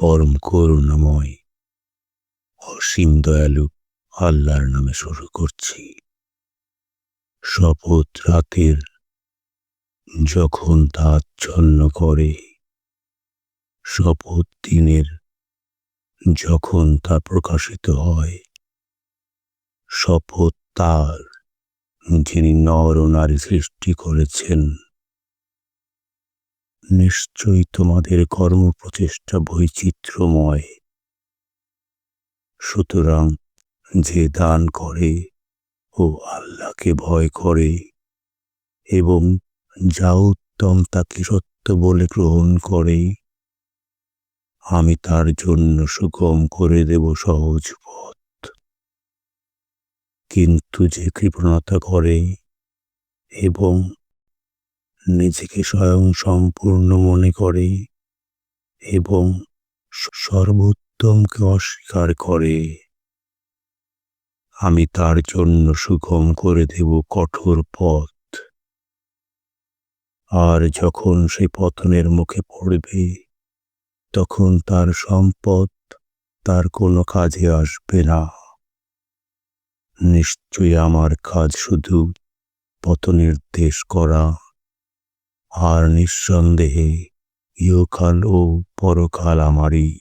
পরম করুণাময়। অসীম দয়ালু আল্লাহর নামে শুরু করছি। শপথ রাতের যখন তা আচ্ছন্ন করে, শপথ দিনের যখন তা প্রকাশিত হয়, শপথ তার যিনি নর ও নারী সৃষ্টি করেছেন। নিশ্চয়ই তোমাদের কর্মপ্রচেষ্টা বৈচিত্র্যময়। সুতরাং যে দান করে ও আল্লাহকে ভয় করে এবং যা উত্তম তাকে সত্য বলে গ্রহণ করে, আমি তার জন্য সুগম করে দেব সহজ পথ। কিন্তু যে কৃপণতা করে এবং নিজেকে স্বয়ং সম্পূর্ণ মনে করে এবং সর্বোত্তমকে অস্বীকার করে। আমি তার জন্য সুগম করে দেব কঠোর পথ। আর যখন সে পতনের মুখে পড়বে, তখন তার সম্পদ তার কোনো কাজে আসবে না। নিশ্চয়ই আমার কাজ শুধু পথনির্দেশ করা। আর নিঃসন্দেহে ইহকাল ও পরকাল আমারই।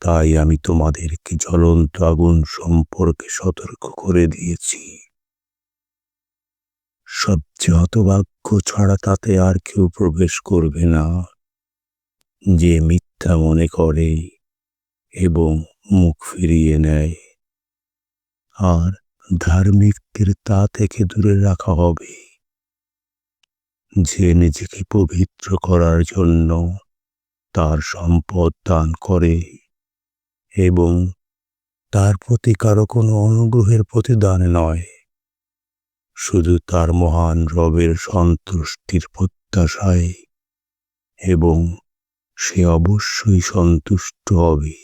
তাই আমি তোমাদেরকে জ্বলন্ত আগুন সম্পর্কে সতর্ক করে দিয়েছি। সবচেয়ে হতভাগ্য ছাড়া তাতে আর কেউ প্রবেশ করবে না। যে মিথ্যা মনে করে এবং মুখ ফিরিয়ে নেয়। আর ধার্মিকদের তা থেকে দূরে রাখা হবে। যে নিজেকে পবিত্র করার জন্য তার সম্পদ দান করে এবং তার প্রতি কারও কোনো অনুগ্রহের প্রতিদান নয়। শুধু তার মহান রবের সন্তুষ্টির প্রত্যাশায় এবং সে অবশ্যই সন্তুষ্ট হবে।